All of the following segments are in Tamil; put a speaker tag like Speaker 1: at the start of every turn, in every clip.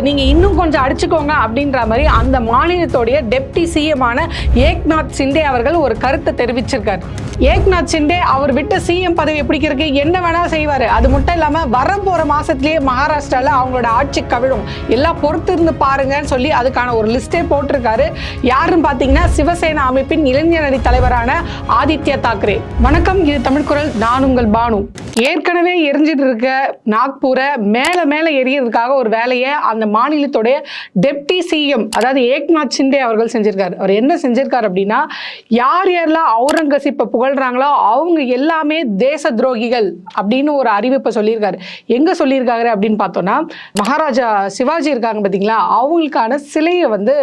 Speaker 1: நீங்க இன்னும் கொஞ்சம் அடிச்சுக்கோங்க அப்படின்ற மாதிரி அந்த மாநிலத்துடைய டெப்டி சிஎமான ஏக்நாத் சிண்டே அவர்கள் ஒரு கருத்தை தெரிவிச்சிருக்கார். ஏக்நாத் சிண்டே அவர் விட்ட சிஎம் பதவி பிடிக்கிறதுக்கு என்ன வேணா செய்வாரு. அது மட்டும் இல்லாம வர மாசத்திலேயே மகாராஷ்டிரால அவங்களோட ஆட்சி கவிழும். எல்லாம் பொறுத்து இருந்து பாருங்கன்னு சொல்லி அதுக்கான ஒரு லிஸ்டே போட்டிருக்காரு. யாருன்னு பாத்தீங்கன்னா சிவசேனா அமைப்பின் இளைஞரணி தலைவரான ஆதித்யா தாக்கரே. வணக்கம் இது தமிழ் குரல். நான் உங்கள் பானு. ஏற்கனவே எரிஞ்சிட்டு இருக்க நாக்பூரை மேலே மேலே எரியறதுக்காக ஒரு வேலையை அந்த மாநிலத்துடைய டெப்டி சிஎம் அதாவது ஏக்நாத் சிண்டே அவர்கள் செஞ்சிருக்காரு. அவர் என்ன செஞ்சிருக்காரு அப்படின்னா யார் யாரெல்லாம் அவுரங்கசீப்பை புகழ்றாங்களோ அவங்க எல்லாமே தேச துரோகிகள் அப்படின்னு ஒரு அறிவிப்பை சொல்லியிருக்காரு. எங்கே சொல்லியிருக்காரு அப்படின்னு பார்த்தோன்னா மகாராஜா சிவாஜி இருக்காங்க பார்த்தீங்களா? அவங்களுக்கான சிலையை வந்து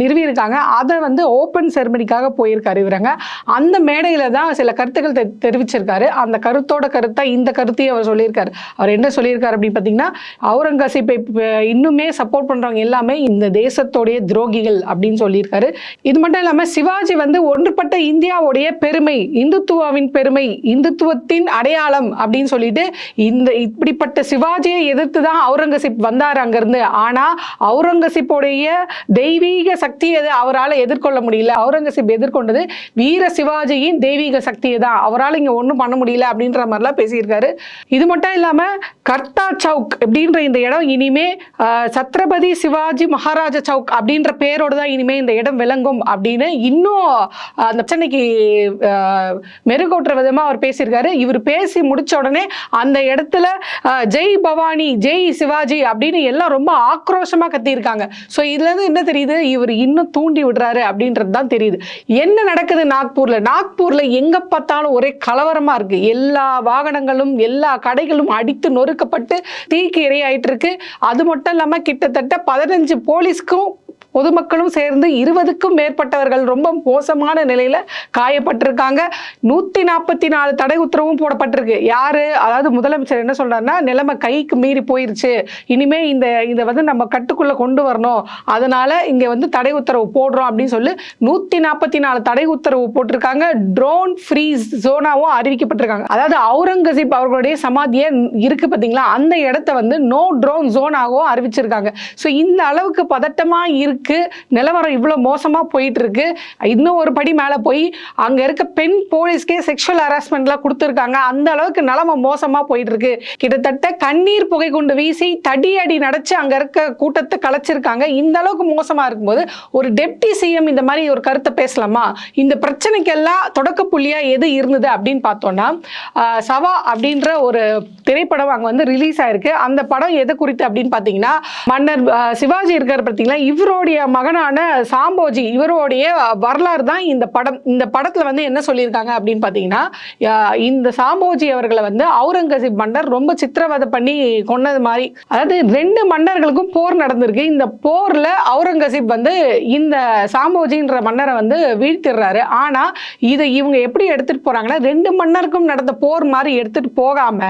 Speaker 1: நிறுவியிருக்காங்க. அதை வந்து ஓப்பன் செரமனிக்காக போயிருக்காரு இவரங்க. அந்த மேடையில் தான் சில கருத்துக்கள் தெரிவிச்சிருக்காரு. அந்த கருத்தோட கருத்தா இந்த கருத்தையும் அவர் சொல்லியிருக்காரு. அவர் என்ன சொல்லியிருக்காரு அப்படின்னு பார்த்தீங்கன்னா அவுரங்கசீப்பை இன்னுமே சப்போர்ட் பண்றவங்க எல்லாமே இந்த தேசத்தோடைய துரோகிகள் அப்படின்னு சொல்லியிருக்காரு. இது மட்டும் இல்லாம சிவாஜி வந்து ஒன்றுபட்ட இந்தியாவுடைய பெருமை இந்துத்துவாவின் பெருமை இந்துத்துவத்தின் அடையாளம் அப்படின்னு சொல்லிட்டு இந்த இப்படிப்பட்ட சிவாஜியை எதிர்த்து தான் அவுரங்கசீப் வந்தார் அங்கிருந்து. ஆனா அவுரங்கசீப்போடைய தெய்வீக சக்தி சக்தியை அவரால் எதிர்கொள்ள முடியல. அவுரங்கசீப் எதிர்கொண்டது வீர சிவாஜியின் தெய்வீக சக்தியை தான். அவரால் இங்க ஒன்றும் பண்ண முடியல அப்படின்ற மாதிரிலாம் பேசியிருக்காரு. இது மட்டும் இல்லாம கர்த்தா சவுக் அப்படின்ற இந்த இடம் இனிமே சத்ரபதி சிவாஜி மகாராஜா சவுக் அப்படின்ற பேரோடு தான் இனிமே இந்த இடம் விளங்கும் அப்படின்னு இன்னும் அந்த பிரச்சனைக்கு மெருகூட்டுற விதமா அவர் பேசியிருக்காரு. இவர் பேசி முடிச்ச உடனே அந்த இடத்துல ஜெய் பவானி ஜெய் சிவாஜி அப்படின்னு எல்லாம் ரொம்ப ஆக்ரோஷமா கத்தியிருக்காங்க. ஸோ இதுல இருந்து என்ன தெரியுது? இவர் இன்னும் தூண்டி விடுறாரு அப்படின்றது தான் தெரியுது. என்ன நடக்குது நாக்பூர்ல? நாக்பூர்ல எங்க பார்த்தாலும் ஒரே கலவரமா இருக்கு. எல்லா வாகனங்களும் எல்லா கடைகளும் அடித்து நொறுக்கப்பட்டு தீக்கு இரையாயிட்டு இருக்கு அது மட்டும் இல்லாமல் கிட்டத்தட்ட பதினஞ்சு போலீஸ்க்கும் பொதுமக்களும் சேர்ந்து இருபதுக்கும் மேற்பட்டவர்கள் ரொம்ப மோசமான நிலையில காயப்பட்டிருக்காங்க. நூத்தி நாற்பத்தி நாலு தடை உத்தரவும் போடப்பட்டிருக்கு. யாரு? அதாவது முதலமைச்சர் என்ன சொல்றாருன்னா நிலைமை கைக்கு மீறி போயிருச்சு. இனிமே இந்த இதை வந்து நம்ம கட்டுக்குள்ள கொண்டு வரணும். அதனால இங்க வந்து தடை உத்தரவு போடுறோம் அப்படின்னு சொல்லி நூத்தி நாற்பத்தி நாலு தடை உத்தரவு போட்டிருக்காங்க. ட்ரோன் ஃப்ரீ ஜோனாவும் அறிவிக்கப்பட்டிருக்காங்க. அதாவது அவுரங்கசீப் அவர்களுடைய சமாதியை இருக்கு பார்த்தீங்களா அந்த இடத்த வந்து நோ ட்ரோன் ஜோனாகவும் அறிவிச்சிருக்காங்க. ஸோ இந்த அளவுக்கு பதட்டமாக இருக்கு நிலவரம் இவ்வளோ மோசமாக போயிட்டு இருக்கு இன்னும் ஒரு படி மேலே போய் அங்கே இருக்க பெண் போலீஸ்க்கே செக்ஷுவல் ஹராஸ்மெண்ட்லாம் கொடுத்துருக்காங்க. அந்த அளவுக்கு நிலமை மோசமாக போயிட்டு இருக்கு கிட்டத்தட்ட கண்ணீர் புகை கொண்டு வீசி தடி அடி நடச்சு அங்கே இருக்க கூட்டத்தை கலைச்சிருக்காங்க. இந்த அளவுக்கு மோசமாக இருக்கும்போது ஒரு டெப்டி சிஎம் இந்த மாதிரி ஒரு கருத்தை பேசலாமா? இந்த பிரச்சனைக்கெல்லாம் தொடக்க புள்ளியாக எது இருந்தது அப்படின்னு பார்த்தோம்னா சவா அப்படின்ற ஒரு திரைப்படம் அங்கே வந்து ரிலீஸ் ஆயிருக்கு. அந்த படம் எது குறித்து அப்படின்னு பார்த்தீங்கன்னா மன்னர் சிவாஜி இருக்கார் பார்த்தீங்களா? இவருடைய மகனான சாம்போஜி இவருடைய வரலாறு தான் இந்த படம். இந்த படத்துல வந்து என்ன சொல்லியிருக்காங்க அப்படின்னு பார்த்தீங்கன்னா இந்த சாம்போஜி அவர்களை வந்து அவுரங்கசீப் மன்னர் ரொம்ப சித்திரவதை பண்ணி கொன்னது மாதிரி. அதாவது ரெண்டு மன்னர்களுக்கும் போர் நடந்திருக்கு. இந்த போர்ல அவுரங்கசீப் வந்து இந்த சாம்போஜின்ற மன்னரை வந்து வீழ்த்திடுறாரு. ஆனா இதை இவங்க எப்படி எடுத்துட்டு போறாங்கன்னா ரெண்டு மன்னருக்கும் நடந்த போர் மாதிரி எடுத்துட்டு போகாம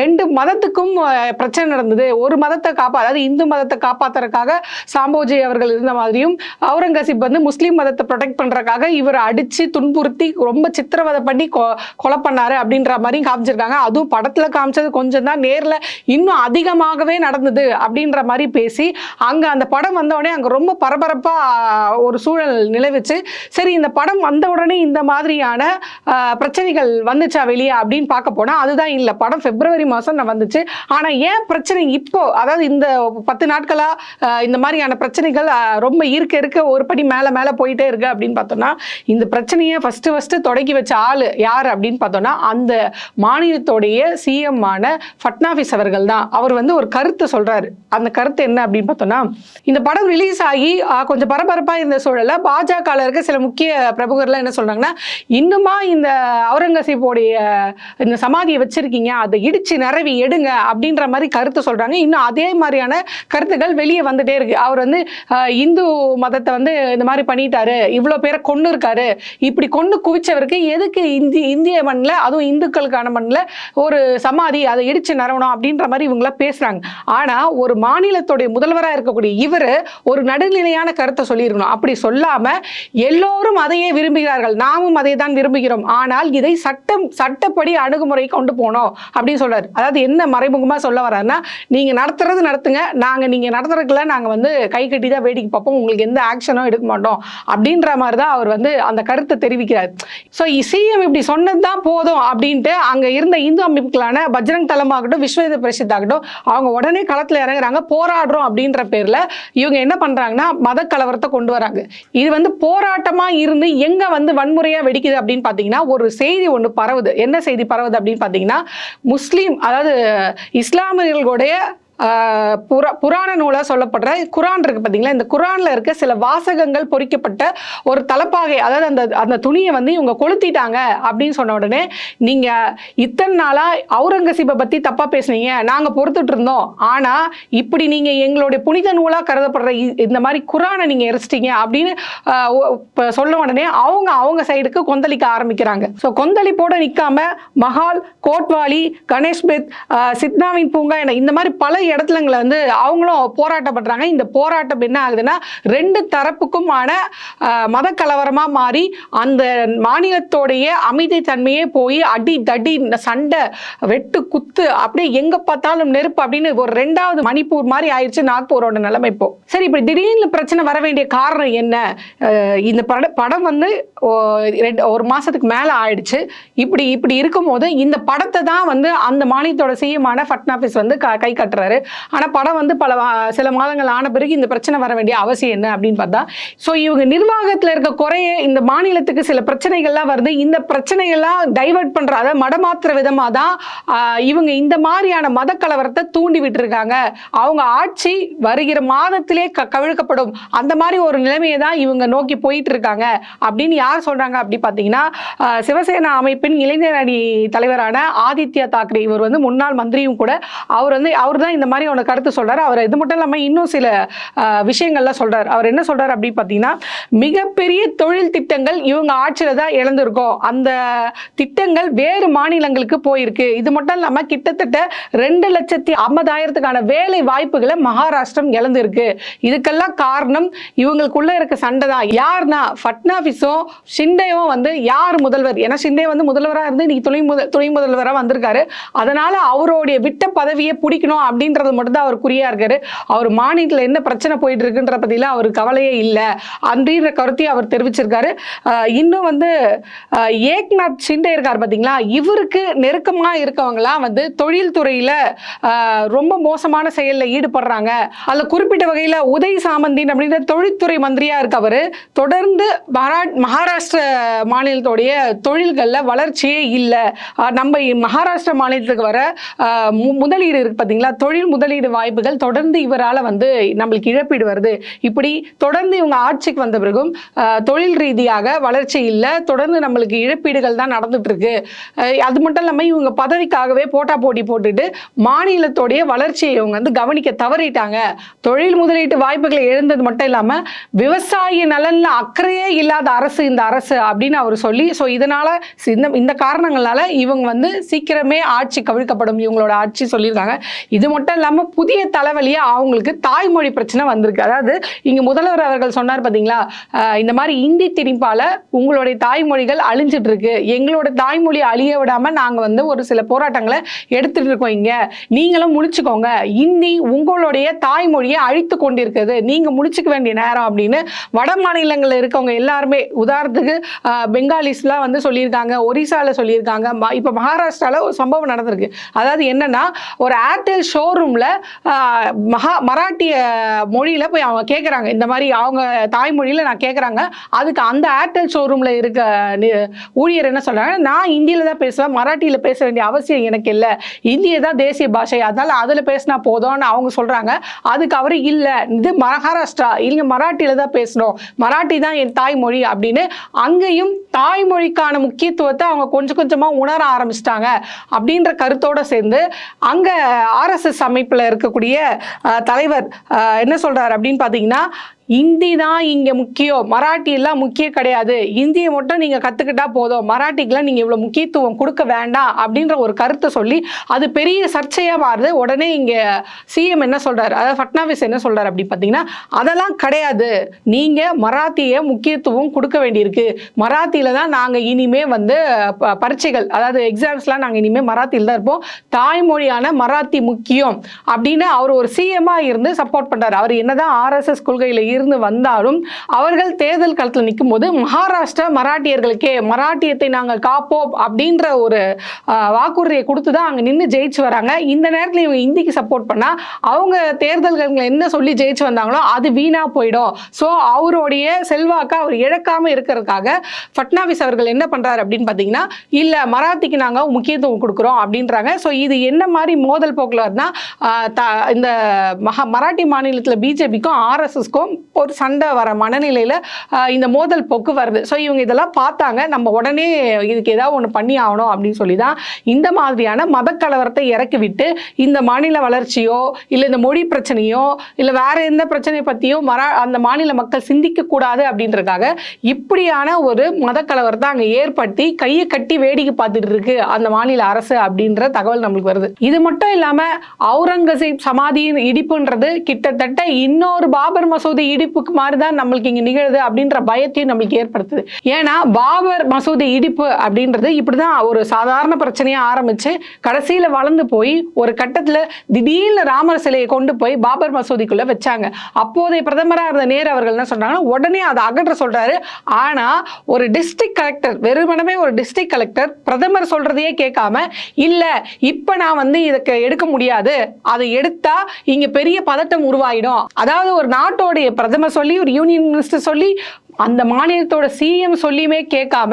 Speaker 1: ரெண்டு மதத்துக்கும் பிரச்சனை நடந்தது. ஒரு மதத்தை காப்பா அதாவது இந்து மதத்தை காப்பாத்துறதுக்காக சாம்போஜி அவர்கள் இருந்த மாதிரியும் அவுரங்கசீப் வந்து முஸ்லீம் மதத்தை ப்ரொடெக்ட் பண்றதுக்காக இவரை அடிச்சு துன்புறுத்தி ரொம்ப சித்திரவதை பண்ணி கொ- கொலை பண்ணாரு அப்படின்ற மாதிரியும் காமிச்சிருக்காங்க. அதுவும் படத்துல காமிச்சது கொஞ்சம் தான் நேர்ல இன்னும் அதிகமாகவே நடந்தது அப்படின்ற மாதிரி பேசி அங்க அந்த படம் வந்த உடனே ரொம்ப பரபரப்பா ஒரு சூழல் நிலவுச்சு சரி இந்த படம் வந்த உடனே இந்த மாதிரியான பிரச்சனைகள் வந்துச்சா வெளியே அப்படின்னு பார்க்க போனால் அதுதான் இல்லை. படம் பிப்ரவரி மாதம் நான் வந்துச்சு. ஆனால் ஏன் பிரச்சனை இப்போ அதாவது இந்த பத்து நாட்களா இந்த மாதிரியான பிரச்சனைகள் ரொம்ப இருக்க இருக்க ஒரு படி மேலே மேலே போயிட்டே இருக்கு அப்படின்னு பார்த்தோம்னா இந்த பிரச்சனையை ஃபஸ்ட்டு ஃபஸ்ட்டு தொடங்கி வச்ச ஆள் யார் அப்படின்னு பார்த்தோம்னா அந்த மாநிலத்தோடைய சிஎம் ஆன ஃபட்னாஃபிஸ் அவர்கள் தான். அவர் வந்து ஒரு கருத்து சொல்கிறாரு அந்த கருத்து என்ன அப்படின்னு பார்த்தோம்னா இந்த படம் ரிலீஸ் ஆகி கொஞ்சம் பரபரப்பாக இருந்த சூழலில் பாஜகவில் இருக்க சில முக்கிய பிரபுகர்லாம் என்ன சொல்கிறாங்கன்னா இன்னுமா இந்த அவுரங்கசீப்போடைய இந்த சமாதியை வச்சிருக்கீங்க அதை இடிச்சு நிறவி எடுங்க அப்படின்ற மாதிரி கருத்து சொல்கிறாங்க இன்னும் அதே மாதிரியான கருத்துக்கள் வெளியே வந்துட்டே இருக்கு. அவர் வந்து இந்து மதத்தை வந்து இந்த மாதிரி பண்ணிட்டாரு இவ்வளோ பேரை கொண்டு இருக்காரு. இப்படி கொண்டு குவிச்சவருக்கு எதுக்கு இந்தி இந்திய மண்ணில் அதுவும் இந்துக்களுக்கான மண்ணில் ஒரு சமாதி அதை இடிச்சு நிறவணும் அப்படின்ற மாதிரி இவங்களாம் பேசுகிறாங்க ஆனால் ஒரு மாநிலத்துடைய முதல்வராக இருக்கக்கூடிய இவர் ஒரு நடுநிலையான கருத்தை சொல்லியிருக்கணும். அப்படி சொல்லாமல் எல்லோரும் அதையே விரும்புகிறார்கள். நாமும் அதை தான் விரும்புகிறோம். ஆனால் இதை சட்டம் சட்டப்படி அணுகுமுறை கொண்டு போனோம் அப்படின்னு சொல்றாரு. அதாவது என்ன மறைமுகமாக சொல்ல வர்றாருன்னா நீங்கள் நடத்துறது நடத்துங்க நாங்கள் நீங்கள் நடத்துறதுக்குள்ள நாங்கள் வந்து கை கட்டி தான் வேடிக்கை பார்ப்போம் உங்களுக்கு எந்த ஆக்ஷனும் எடுக்க மாட்டோம் அப்படின்ற மாதிரி தான் அவர் வந்து அந்த கருத்தை தெரிவிக்கிறார். ஸோ சிஎம் இப்படி சொன்னது தான் போதும் அப்படின்ட்டு அங்கே இருந்த இந்து அமைப்புகளான பஜ்ரங் தளமாகட்டும் விஸ்வ இந்து பரிஷத் ஆகட்டும் அவங்க உடனே களத்தில் இறங்குறாங்க போராடுறோம் அப்படின்ற பேரில் இவங்க என்ன பண்ணுறாங்கன்னா மத கலவரத்தை கொண்டு வராங்க. இது வந்து போராட்டமாக இருந்து எங்கே வந்து வன்முறையாக வெடிக்குது அப்படின்னு பார்த்தீங்கன்னா ஒரு செய்தி ஒன்று பரவுது. என்ன செய்தி பரவுது அப்படின்னு பார்த்தீங்கன்னா முஸ்லீம் அதாவது இஸ்லாமியர்களுடைய புரா புராண நூலாக சொல்லப்படுற குரான் இருக்கு பார்த்தீங்களா இந்த குரானில் இருக்க சில வாசகங்கள் பொறிக்கப்பட்ட ஒரு தலப்பாகை அதாவது அந்த அந்த துணியை வந்து இவங்க கொளுத்திட்டாங்க அப்படின்னு சொன்ன உடனே நீங்கள் இத்தனை நாளாக அவுரங்கசீப்பை பற்றி தப்பாக பேசுனீங்க நாங்கள் பொறுத்துட்டு இருந்தோம். ஆனால் இப்படி நீங்கள் எங்களுடைய புனித நூலாக கருதப்படுற இ- இந்த மாதிரி குரானை நீங்கள் எரிச்சிட்டீங்க அப்படின்னு இப்போ சொன்ன உடனே அவங்க அவங்க சைடுக்கு கொந்தளிக்க ஆரம்பிக்கிறாங்க. ஸோ கொந்தளிப்போட நிற்காம மஹால் கோட்வாலி கணேஷ்பெத் சித்னாவின் பூங்கா என இந்த மாதிரி பல இடத்துலங்களை வந்து அவங்களும் போராட்டப்படுறாங்க. இந்த போராட்டம் என்ன ஆகுதுன்னா ரெண்டு தரப்புக்குமான மத கலவரமாக மாறி அந்த மாநிலத்தோடைய அமைதி தன்மையே போய் அடி தடி சண்டை வெட்டு குத்து அப்படியே எங்க பார்த்தாலும் நெருப்பு அப்படின்னு ஒரு ரெண்டாவது மணிப்பூர் மாதிரி ஆயிடுச்சு நாக்பூரோட நிலைமை இப்போ. சரி இப்படி திடீர்னு பிரச்சனை வர வேண்டிய காரணம் என்ன? இந்த பட படம் வந்து ஒரு மாசத்துக்கு மேல ஆயிடுச்சு. இப்படி இப்படி இருக்கும்போது இந்த படத்தை தான் வந்து அந்த மாநிலத்தோட சிஎமான ஃபட்னாபிஸ் வந்து க- கட்டுறாரு. கட்டுறாரு ஆனால் படம் வந்து பல சில மாதங்கள் ஆன பிறகு இந்த பிரச்சனை வர வேண்டிய அவசியம் என்ன அப்படின்னு பார்த்தா ஸோ இவங்க நிர்வாகத்தில் இருக்க குறைய இந்த மாநிலத்துக்கு சில பிரச்சனைகள்லாம் வருது. இந்த பிரச்சனைகள்லாம் டைவர்ட் பண்ணுற அதை மடமாத்துற விதமா தான் இவங்க இந்த மாதிரியான மத கலவரத்தை தூண்டி விட்டுருக்காங்க. அவங்க ஆட்சி வருகிற மாதத்திலே க கவிழ்க்கப்படும். அந்த மாதிரி ஒரு நிலைமையை தான் இவங்க நோக்கி போயிட்டு இருக்காங்க. அப்படின்னு யார் சொல்றாங்க அப்படி பார்த்தீங்கன்னா சிவசேனா அமைப்பின் இளைஞர் அணி தலைவரான ஆதித்யா தாக்கரே. இவர் வந்து முன்னாள் மந்திரியும் கூட அவர் வந்து அவர் தான் இந்த மாதிரி அவனை கருத்து சொல்கிறார் அவர் இது மட்டும் இல்லாமல் இன்னும் சில விஷயங்கள்லாம் சொல்கிறார் அவர் என்ன சொல்கிறார் அப்படின்னு பார்த்தீங்கன்னா மிகப்பெரிய தொழில் திட்டங்கள் இவங்க ஆட்சியில் தான் இழந்திருக்கோம் அந்த திட்டங்கள் வேறு மாநிலங்களுக்கு போயிருக்கு. இது மட்டும் இல்லாமல் கிட்டத்தட்ட ரெண்டு லட்சத்தி ஐம்பதாயிரத்துக்கான வேலை வாய்ப்புகளை மகாராஷ்டிரம் இழந்திருக்கு. இதுக்கெல்லாம் காரணம் இவங்களுக்குள்ளே இருக்க சண்டை தான். யார்னா ஃபட்னாவிஸும் ஷிண்டேவும் வந்து யார் முதல்வர்? ஏன்னா ஷிண்டே வந்து முதல்வராக இருந்து இன்னைக்கு துணை முதல் துணை முதல்வராக வந்திருக்காரு. அதனால் அவருடைய விட்ட பதவியை பிடிக்கணும் அப்படின்னு அப்படின்றது மட்டும் தான் அவர் குறியா இருக்காரு. அவர் மாநிலத்தில் என்ன பிரச்சனை போயிட்டு இருக்குன்ற பத்திலாம் அவர் கவலையே இல்லை. அப்படின்ற கருத்தையும் அவர் தெரிவிச்சிருக்காரு. இன்னும் வந்து ஏக்நாத் ஷிண்டே இருக்கார் பார்த்தீங்களா இவருக்கு நெருக்கமாக இருக்கவங்களாம் வந்து தொழில்துறையில் ரொம்ப மோசமான செயலில் ஈடுபடுறாங்க. அதில் குறிப்பிட்ட வகையில் உதய் சாமந்தின் அப்படின்ற தொழில்துறை மந்திரியாக இருக்கவர் தொடர்ந்து மகா மகாராஷ்டிர மாநிலத்தோடைய தொழில்களில் வளர்ச்சியே இல்லை. நம்ம மகாராஷ்டிர மாநிலத்துக்கு வர மு- முதலீடு இருக்கு பார்த்தீங்களா தொழில் முதலீடு வாய்ப்புகள் தொடர்ந்து இவரால் வந்து நம்மளுக்கு இழப்பீடு வருது. இப்படி தொடர்ந்து இவங்க ஆட்சிக்கு வந்த பிறகும் தொழில் ரீதியாக வளர்ச்சி இல்லை தொடர்ந்து நம்மளுக்கு இழப்பீடுகள் தான் நடந்துட்டு இருக்கு அது மட்டும் இல்லாமல் இவங்க பதவிக்காகவே போட்டா போட்டி போட்டுட்டு மாநிலத்தோடைய வளர்ச்சியை இவங்க வந்து கவனிக்க தவறிட்டாங்க. தொழில் முதலீட்டு வாய்ப்புகளை இழந்தது மட்டும் இல்லாமல் விவசாய நலனில் அக்கறையே இல்லாத அரசு இந்த அரசு அப்படின்னு அவர் சொல்லி ஸோ இதனால் இந்த இந்த காரணங்களால் இவங்க வந்து சீக்கிரமே ஆட்சி கவிழ்க்கப்படும் இவங்களோட ஆட்சி சொல்லியிருக்காங்க. இது மட்டும் இல்லாமல் புதிய தலைவலியாக அவங்களுக்கு தாய்மொழி பிரச்சனை வந்திருக்கு. அதாவது இங்கே முதல்வர் அவர்கள் சொன்னார் பார்த்தீங்களா இந்த மாதிரி இந்தி திணிப்பால் உங்களுடைய தாய்மொழிகள் அழிஞ்சிட்டு இருக்கு எங்களோட தாய்மொழி அழிய விடாமல் நாங்கள் வந்து ஒரு சில போராட்டங்களை எடுத்துட்டு இருக்கோம் இங்கே. நீங்களும் முடிச்சுக்கோங்க. இந்தி உங்களுடைய தாய்மொழியை அழித்து கொண்டிருக்கிறது நீங்கள் முடிச்சுக்க வேண்டிய நேரம் அப்படின்னு வட மாநிலங்களில் இருக்கவங்க எல்லாருமே உதாரணத்துக்கு பெங்காலிஸ்லாம் வந்து சொல்லியிருக்காங்க ஒரிசாவில் சொல்லியிருக்காங்க இப்போ மகாராஷ்டிராவில் ஒரு சம்பவம் நடந்திருக்கு. அதாவது என்னன்னா ஒரு ஏர்டெல் ஷோரூம் ரூமில் மகா மராட்டிய மொழியில் போய் அவங்க கேட்குறாங்க இந்த மாதிரி அவங்க தாய்மொழியில் நான் கேட்குறாங்க அதுக்கு அந்த ஏர்டெல் ஷோரூமில் இருக்க ஊழியர் என்ன சொல்கிறாங்க நான் இந்தியில் தான் பேசுவேன் மராட்டியில் பேச வேண்டிய அவசியம் எனக்கு இல்லை. இந்திய தான் தேசிய பாஷை அதனால் அதில் பேசினா போதும்னு அவங்க சொல்கிறாங்க அதுக்கு அவர் இல்லை இது மகாராஷ்டிரா இல்லைங்க மராட்டியில் தான் பேசணும். மராட்டி தான் என் தாய்மொழி அப்படின்னு அங்கேயும் தாய்மொழிக்கான முக்கியத்துவத்தை அவங்க கொஞ்சம் கொஞ்சமாக உணர ஆரம்பிச்சிட்டாங்க. அப்படின்ற கருத்தோடு சேர்ந்து அங்கே ஆர்எஸ்எஸ் அமைப்புல இருக்கக்கூடிய தலைவர் என்ன சொல்கிறார் அப்படின்னு பாத்தீங்கன்னா இந்தி தான் இங்கே முக்கியம். மராட்டி எல்லாம் முக்கியம் கிடையாது. இந்தியை மட்டும் நீங்கள் கற்றுக்கிட்டா போதும். மராட்டிக்கெலாம் நீங்கள் இவ்வளோ முக்கியத்துவம் கொடுக்க வேண்டாம் அப்படின்ற ஒரு கருத்தை சொல்லி அது பெரிய சர்ச்சையாக மாறுது. உடனே இங்கே சிஎம் என்ன சொல்கிறார் அதாவது ஃபட்னாவிஸ் என்ன சொல்கிறார் அப்படி பார்த்தீங்கன்னா அதெல்லாம் கிடையாது. நீங்கள் மராத்தியை முக்கியத்துவம் கொடுக்க வேண்டியிருக்கு. மராத்தியில் தான் நாங்கள் இனிமே வந்து ப- பரீட்சைகள் அதாவது எக்ஸாம்ஸ்லாம் நாங்கள் இனிமே மராத்தியில் தான் இருப்போம். தாய்மொழியான மராத்தி முக்கியம். அப்படின்னு அவர் ஒரு சிஎம்மாக இருந்து சப்போர்ட் பண்ணுறார் அவர் என்னதான் ஆர்எஸ்எஸ் கொள்கையில் இருந்து வந்தாலும் அவர்கள் தேர்தல் களத்தில் நிற்கும் போது மகாராஷ்டிரா மராட்டியர்களுக்கே மராட்டியத்தை நாங்கள் காப்போம் அப்படின்ற ஒரு வாக்குறுதியை கொடுத்து தான் அங்கே நின்று ஜெயிச்சு வராங்க. இந்த நேரத்தில் இவங்க இந்திக்கு சப்போர்ட் பண்ணா அவங்க தேர்தல்கள் என்ன சொல்லி ஜெயிச்சு வந்தாங்களோ அது வீணா போயிடும். ஸோ அவருடைய செல்வாக்கை அவர் இழக்காம இருக்கிறதுக்காக ஃபட்னாவிஸ் அவர்கள் என்ன பண்றாரு அப்படின்னு பார்த்தீங்கன்னா இல்லை மராத்திக்கு நாங்கள் முக்கியத்துவம் கொடுக்குறோம் அப்படின்றாங்க. ஸோ இது என்ன மாதிரி மோதல் போக்கில் வருதுன்னா த- இந்த மகா மராட்டி மாநிலத்தில் பிஜேபிக்கும் ஆர்எஸ்எஸ்க்கும் ஒரு சண்டை வர மனநிலையில் இந்த மோதல் போக்கு வருது. ஸோ இவங்க இதெல்லாம் பார்த்தாங்க. நம்ம உடனே இதுக்கு ஏதாவது ஒன்று பண்ணி ஆகணும் அப்படின்னு சொல்லி தான் இந்த மாதிரியான மத கலவரத்தை இறக்கி விட்டு இந்த மாநில வளர்ச்சியோ இல்லை இந்த மொழி பிரச்சனையோ இல்லை வேற எந்த பிரச்சனையை பற்றியோ மரா அந்த மாநில மக்கள் சிந்திக்க கூடாது அப்படின்றதுக்காக இப்படியான ஒரு மத கலவரத்தை அங்கே ஏற்படுத்தி கையை கட்டி வேடிக்கை பார்த்துட்டு இருக்கு அந்த மாநில அரசு அப்படின்ற தகவல் நம்மளுக்கு வருது. இது மட்டும் இல்லாமல் அவுரங்கசீப் சமாதியின் இடிப்புன்றது கிட்டத்தட்ட இன்னொரு பாபர் மசூதி இடிப்புக்கு மாதிரி தான் நம்மளுக்கு இங்க நிகழுது அப்படின்ற பயத்தையும் நம்மளுக்கு ஏற்படுத்துது. ஏன்னா பாபர் மசூதி இடிப்பு அப்படின்றது இப்படிதான் ஒரு சாதாரண பிரச்சனையா ஆரம்பிச்சு கடைசியில வளர்ந்து போய் ஒரு கட்டத்துல திடீர்னு ராமர் சிலையை கொண்டு போய் பாபர் மசூதிக்குள்ள வச்சாங்க. அப்போதைய பிரதமராக இருந்த நேரு அவர்கள் என்ன சொன்னாங்கன்னா உடனே அதை அகற்ற சொல்றாரு. ஆனா ஒரு டிஸ்ட்ரிக்ட் கலெக்டர் வெறுமனமே ஒரு டிஸ்ட்ரிக்ட் கலெக்டர் பிரதமர் சொல்றதையே கேட்காம இல்ல இப்ப நான் வந்து இதுக்கு எடுக்க முடியாது. அதை எடுத்தா இங்க பெரிய பதட்டம் உருவாயிடும். அதாவது ஒரு நாட்டோடைய பிரதமர் சொல்லி ஒரு யூனியன் மினிஸ்டர் சொல்லி அந்த மாநிலத்தோட சிஎம் சொல்லியுமே கேட்காம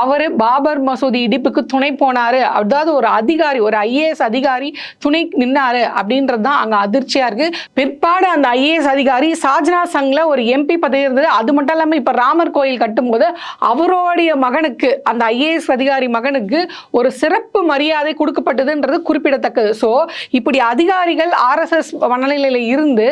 Speaker 1: அவர் பாபர் மசூதி இடிப்புக்கு துணை போனாரு. அதாவது ஒரு அதிகாரி ஒரு ஐஏஎஸ் அதிகாரி துணை நின்னாரு அப்படின்றது தான் அங்கே அதிர்ச்சியா இருக்கு. பிற்பாடு அந்த ஐஏஎஸ் அதிகாரி சாஜ்னா சங்ல ஒரு எம்பி பதவி இருந்தது. அது மட்டும் இல்லாமல் இப்போ ராமர் கோயில் கட்டும்போது அவருடைய மகனுக்கு அந்த ஐஏஎஸ் அதிகாரி மகனுக்கு ஒரு சிறப்பு மரியாதை கொடுக்கப்பட்டதுன்றது குறிப்பிடத்தக்கது. ஸோ இப்படி அதிகாரிகள் ஆர்எஸ்எஸ் மனநிலையில் இருந்து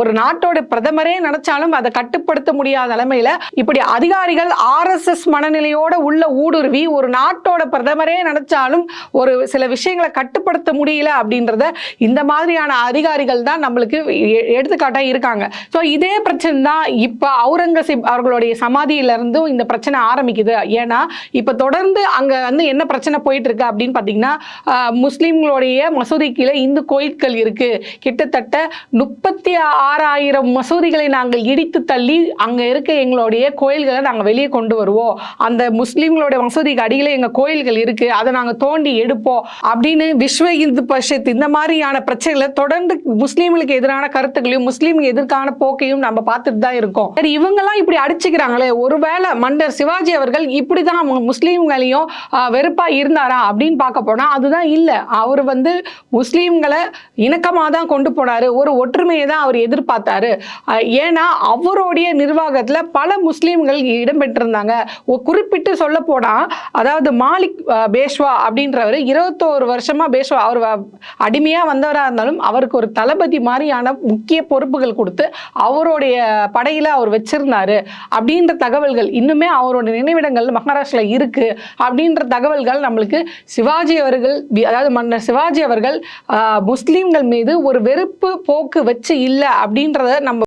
Speaker 1: ஒரு நாட்டோட பிரதமரே நினைச்சாலும் அதை கட்டுப்படுத்த முடியாத நிலைமையில இப்படி அதிகாரிகள் ஆர்எஸ்எஸ் மனநிலையோட உள்ள ஊடுருவி ஒரு நாட்டோட பிரதமரே நினைச்சாலும் ஒரு சில விஷயங்களை கட்டுப்படுத்த முடியல அப்படின்றத இந்த மாதிரியான அதிகாரிகள் தான் நம்மளுக்கு எ- இருக்காங்க. ஸோ இதே பிரச்சனை தான் இப்போ அவுரங்கசீப் அவர்களுடைய சமாதியிலிருந்தும் இந்த பிரச்சனை ஆரம்பிக்குது. ஏன்னா இப்போ தொடர்ந்து அங்கே வந்து என்ன பிரச்சனை போயிட்டு இருக்கு அப்படின்னு பார்த்தீங்கன்னா முஸ்லீம்களுடைய மசூதி கீழே இந்து கோயில்கள் இருக்கு. கிட்டத்தட்ட முப்பத்தி ஆறாயிரம் மசூதிகளை நாங்கள் இடித்து தள்ளி அங்கே இருக்க எங்களுடைய கோயில்களை நாங்கள் வெளியே கொண்டு வருவோம். அந்த முஸ்லீம்களோட வசதிக்கு அடியில் எங்கள் கோயில்கள் இருக்கு. அதை நாங்கள் தோண்டி எடுப்போம். அப்படின்னு விஸ்வ இந்து பரிஷத் இந்த மாதிரியான பிரச்சனைகளை தொடர்ந்து முஸ்லீம்களுக்கு எதிரான கருத்துக்களையும் முஸ்லீமுக்கு எதிர்க்கான போக்கையும் நம்ம பார்த்துட்டு தான் இருக்கோம். சரி இவங்கெல்லாம் இப்படி அடிச்சுக்கிறாங்களே. ஒருவேளை மன்னர் சிவாஜி அவர்கள் இப்படி தான் முஸ்லீம்களையும் வெறுப்பாக இருந்தாரா அப்படின்னு பார்க்க போனால் அதுதான் இல்லை. அவர் வந்து முஸ்லீம்களை இணக்கமாக தான் கொண்டு போனாரு. ஒரு ஒற்றுமையை தான் அவர் எதிர்பார்த்தாரு. ஏன்னா அவருடைய நிர்வாகத்தில் பல முஸ்லீம்கள் இடம்பெற்றிருந்தாங்க குறிப்பிட்டு சொல்ல போனால் அதாவது மாலிக் பேஷ்வா அப்படின்றவர் இருபத்தோரு வருஷமாக பேஷ்வா அவர் அடிமையாக வந்தவராக இருந்தாலும் அவருக்கு ஒரு தளபதி மாதிரியான முக்கிய பொறுப்புகள் கொடுத்து அவருடைய படையில் அவர் வச்சிருந்தாரு. அப்படின்ற தகவல்கள் இன்னுமே அவரோட நினைவிடங்கள் மகாராஷ்டிரில் இருக்குது அப்படின்ற தகவல்கள் நம்மளுக்கு சிவாஜி அவர்கள் அதாவது மன்னர் சிவாஜி அவர்கள் முஸ்லீம்கள் மீது ஒரு வெறுப்பு போக்கு வச்சு இல்லை அப்படின்றத நம்ம